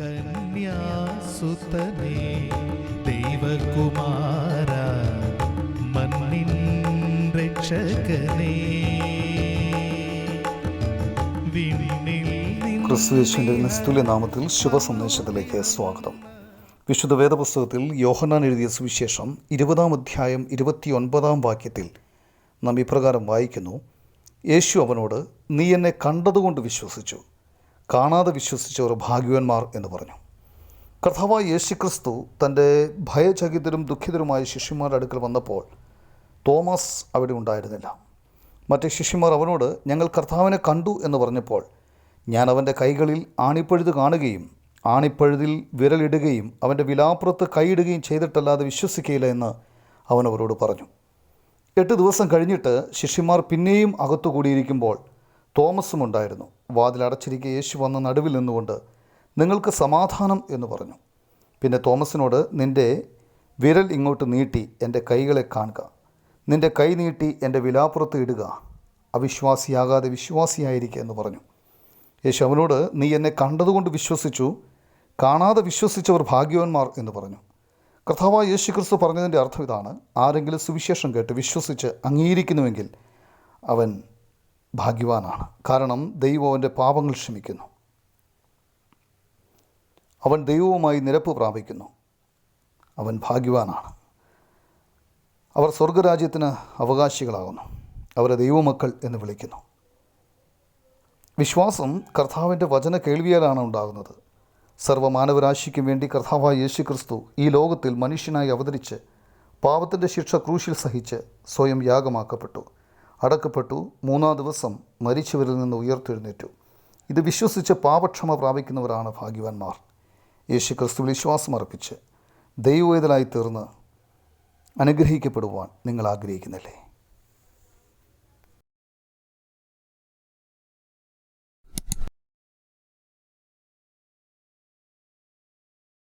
കന്യാസുതനേ ദൈവകുമാര മണ്ണിൻ രക്ഷകനേ. ക്രിസ്തുയേശുവിന്റെ നിസ്തുല്യ നാമത്തിൽ ശുഭസന്ദേശത്തിലേക്ക് സ്വാഗതം. വിശുദ്ധ വേദപുസ്തകത്തിൽ യോഹന്നാൻ എഴുതിയ സുവിശേഷം ഇരുപതാം അധ്യായം ഇരുപത്തിയൊൻപതാം വാക്യത്തിൽ നാം ഇപ്രകാരം വായിക്കുന്നു യേശു അവനോട് നീ എന്നെ കണ്ടതുകൊണ്ട് വിശ്വസിച്ചു. കാണാതെ വിശ്വസിച്ചവർ ഭാഗ്യവന്മാർ എന്ന് പറഞ്ഞു. കർത്താവായ യേശു ക്രിസ്തു തന്റെ ഭയചകിതരും ദുഃഖിതരുമായ ശിഷ്യന്മാരുടെ അടുക്കൽ വന്നപ്പോൾ തോമസ് അവിടെ ഉണ്ടായിരുന്നില്ല. മറ്റ് ശിഷ്യന്മാർ അവനോട് ഞങ്ങൾ കർത്താവിനെ കണ്ടു എന്ന് പറഞ്ഞപ്പോൾ ഞാൻ അവന്റെ കൈകളിൽ ആണിപ്പഴുത് കാണുകയും ആണിപ്പഴുതിൽ വിരലിടുകയും അവന്റെ വിലാപ്പുറത്ത് കൈയിടുകയും ചെയ്തിട്ടല്ലാതെ വിശ്വസിക്കുകയില്ല എന്ന് അവൻ അവരോട് പറഞ്ഞു. എട്ട് ദിവസം കഴിഞ്ഞിട്ട് ശിഷ്യന്മാർ പിന്നെയും അകത്തു കൂടിയിരിക്കുമ്പോൾ തോമസും ഉണ്ടായിരുന്നു. വാതിലടച്ചിരിക്കെ യേശു വന്ന് നടുവിൽ നിന്നുകൊണ്ട് നിങ്ങൾക്ക് സമാധാനം എന്ന് പറഞ്ഞു. പിന്നെ തോമസിനോട് നിന്റെ വിരൽ ഇങ്ങോട്ട് നീട്ടി എന്റെ കൈകളെ കാണുക. നിന്റെ കൈ നീട്ടി എന്റെ വിലാപ്പുറത്ത് ഇടുക. അവിശ്വാസിയാകാതെ വിശ്വാസിയായിരിക്കുക എന്ന് പറഞ്ഞു. യേശു അവനോട് നീ എന്നെ കണ്ടതുകൊണ്ട് വിശ്വസിച്ചു. കാണാതെ വിശ്വസിച്ചവർ ഭാഗ്യവാന്മാർ എന്ന് പറഞ്ഞു. കർത്താവായ യേശു ക്രിസ്തു പറഞ്ഞതിന്റെ അർത്ഥം ഇതാണ്. ആരെങ്കിലും സുവിശേഷം കേട്ട് വിശ്വസിച്ച് അംഗീകരിക്കുന്നുവെങ്കിൽ അവൻ ഭാഗ്യവാനാണ്. കാരണം ദൈവം അവന്റെ പാപങ്ങൾ ക്ഷമിക്കുന്നു. അവൻ ദൈവവുമായി നിരപ്പ് പ്രാപിക്കുന്നു. അവൻ ഭാഗ്യവാനാണ്. അവർ സ്വർഗരാജ്യത്തിന് അവകാശികളാകുന്നു. അവരെ ദൈവമക്കൾ എന്ന് വിളിക്കുന്നു. വിശ്വാസം കർത്താവിന്റെ വചന കേൾവിയാലാണ് ഉണ്ടാകുന്നത്. സർവമാനവരാശിക്കും വേണ്ടി കർത്താവായ യേശു ക്രിസ്തു ഈ ലോകത്തിൽ മനുഷ്യനായി അവതരിച്ച് പാപത്തിന്റെ ശിക്ഷ ക്രൂശിൽ സഹിച്ച് സ്വയം യാഗമാക്കപ്പെട്ടു. അടക്കപ്പെട്ടു. മൂന്നാം ദിവസം മരിച്ചവരിൽ നിന്ന് ഉയർത്തെഴുന്നേറ്റു. ഇത് വിശ്വസിച്ച് പാപക്ഷമ പ്രാപിക്കുന്നവരാണ് ഭാഗ്യവാന്മാർ. യേശു ക്രിസ്തു വിശ്വാസം അർപ്പിച്ച് ദൈവവേദനായി തീർന്ന് അനുഗ്രഹിക്കപ്പെടുവാൻ നിങ്ങൾ ആഗ്രഹിക്കുന്നില്ലേ?